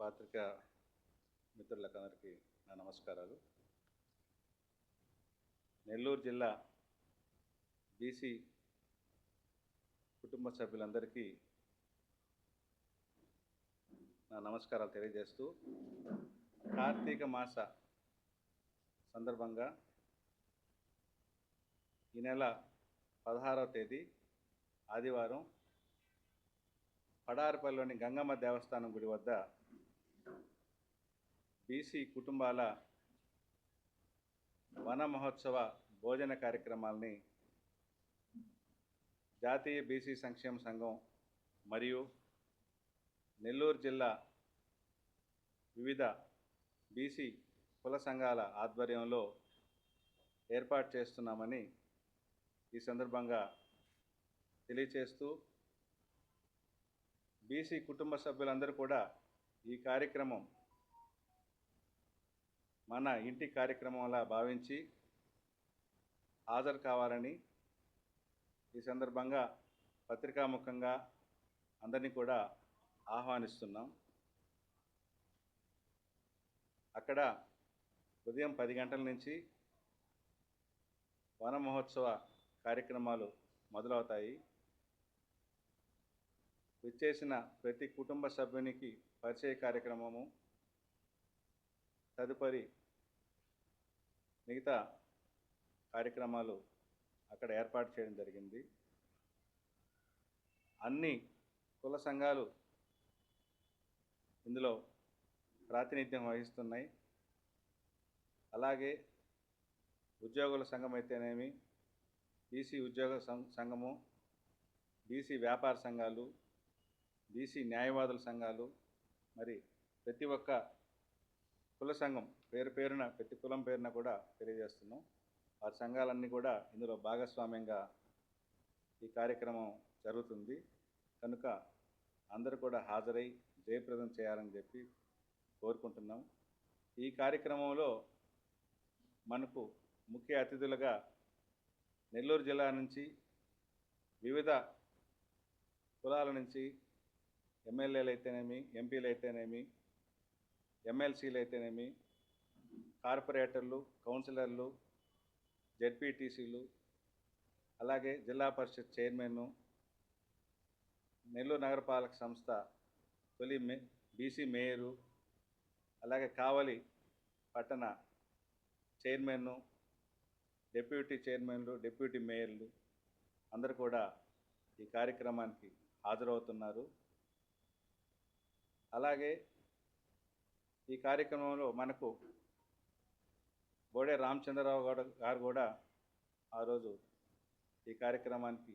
పాత్రిక మిత్రులకందరికీ నా నమస్కారాలు. నెల్లూరు జిల్లా బీసీ కుటుంబ సభ్యులందరికీ నా నమస్కారాలు తెలియజేస్తూ కార్తీక మాస సందర్భంగా ఈ నెల పదహారవ తేదీ ఆదివారం పడారిపల్లిలోని గంగమ్మ దేవస్థానం గుడి వద్ద బీసీ కుటుంబాల వన మహోత్సవ భోజన కార్యక్రమాల్ని జాతీయ బీసీ సంక్షేమ సంఘం మరియు నెల్లూరు జిల్లా వివిధ బీసీ కుల సంఘాల ఆధ్వర్యంలో ఏర్పాటు చేస్తున్నామని ఈ సందర్భంగా తెలియచేస్తూ బీసీ కుటుంబ సభ్యులందరూ కూడా ఈ కార్యక్రమం మన ఇంటి కార్యక్రమంలా భావించి హాజరు కావాలని ఈ సందర్భంగా పత్రికాముఖంగా అందరినీ కూడా ఆహ్వానిస్తున్నాం. అక్కడ ఉదయం పది గంటల నుంచి వన మహోత్సవ కార్యక్రమాలు మొదలవుతాయి. విచ్చేసిన ప్రతి కుటుంబ సభ్యునికి పరిచయ కార్యక్రమము తదుపరి మిగతా కార్యక్రమాలు అక్కడ ఏర్పాటు చేయడం జరిగింది. అన్ని కుల సంఘాలు ఇందులో ప్రాతినిధ్యం వహిస్తున్నాయి. అలాగే ఉద్యోగుల సంఘం అయితేనేమి బీసీ ఉద్యోగ సం- సంఘము బీసీ వ్యాపార సంఘాలు బీసీ న్యాయవాదుల సంఘాలు మరి ప్రతి ఒక్క కుల సంఘం పేరు పేరున ప్రతి కులం పేరున కూడా తెలియజేస్తున్నాం. ఆ సంఘాలన్నీ కూడా ఇందులో భాగస్వామ్యంగా ఈ కార్యక్రమం జరుగుతుంది. కనుక అందరూ కూడా హాజరై జయప్రదం చేయాలని చెప్పి కోరుకుంటున్నాం. ఈ కార్యక్రమంలో మనకు ముఖ్య అతిథులుగా నెల్లూరు జిల్లా నుంచి వివిధ కులాల నుంచి ఎమ్మెల్యేలు అయితేనేమి ఎంపీలు అయితేనేమి ఎమ్మెల్సీలు అయితేనేమి కార్పొరేటర్లు కౌన్సిలర్లు జెడ్పీటీసీలు అలాగే జిల్లా పరిషత్ చైర్మన్ను నెల్లూరు నగరపాలక సంస్థ తొలి మే బీసీ మేయరు అలాగే కావలి పట్టణ చైర్మన్ను డిప్యూటీ చైర్మన్లు డిప్యూటీ మేయర్లు అందరూ కూడా ఈ కార్యక్రమానికి హాజరవుతున్నారు. అలాగే ఈ కార్యక్రమంలో మనకు బోడే రామచంద్రరావు గారు గారు కూడా ఆ రోజు ఈ కార్యక్రమానికి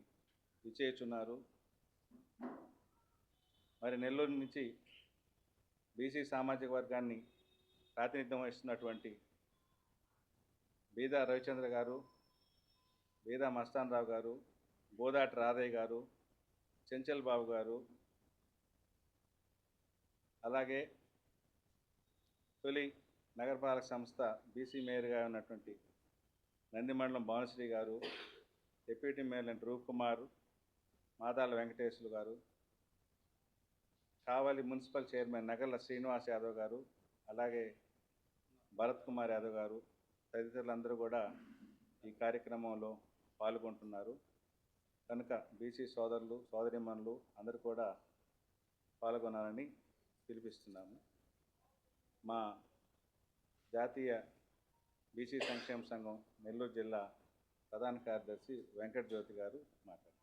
విచ్చేయుచున్నారు. మరి నెల్లూరు నుంచి బీసీ సామాజిక వర్గాన్ని ప్రాతినిధ్యం వహిస్తున్నటువంటి బీదా రవిచంద్ర గారు బీదా మస్తాన్ రావు గారు బోదాటి రాధయ్య గారు చెంచల్ బాబు గారు అలాగే తొలి నగరపాలక సంస్థ బీసీ మేయర్గా ఉన్నటువంటి నందిమండలం భానుశ్రీ గారు డిప్యూటీ మేయర్ అంటే రూప్ కుమార్ మాదాల వెంకటేశ్వరు గారు కావలి మున్సిపల్ చైర్మన్ నగర్ల శ్రీనివాస్ యాదవ్ గారు అలాగే భరత్ కుమార్ యాదవ్ గారు తదితరులందరూ కూడా ఈ కార్యక్రమంలో పాల్గొంటున్నారు. కనుక బీసీ సోదరులు సోదరిమణులు అందరూ కూడా పాల్గొనాలని పిలిపిస్తున్నాము. మా జాతీయ బీసీ సంక్షేమ సంఘం నెల్లూరు జిల్లా ప్రధాన కార్యదర్శి వెంకట జ్యోతి గారు మాట్లాడారు.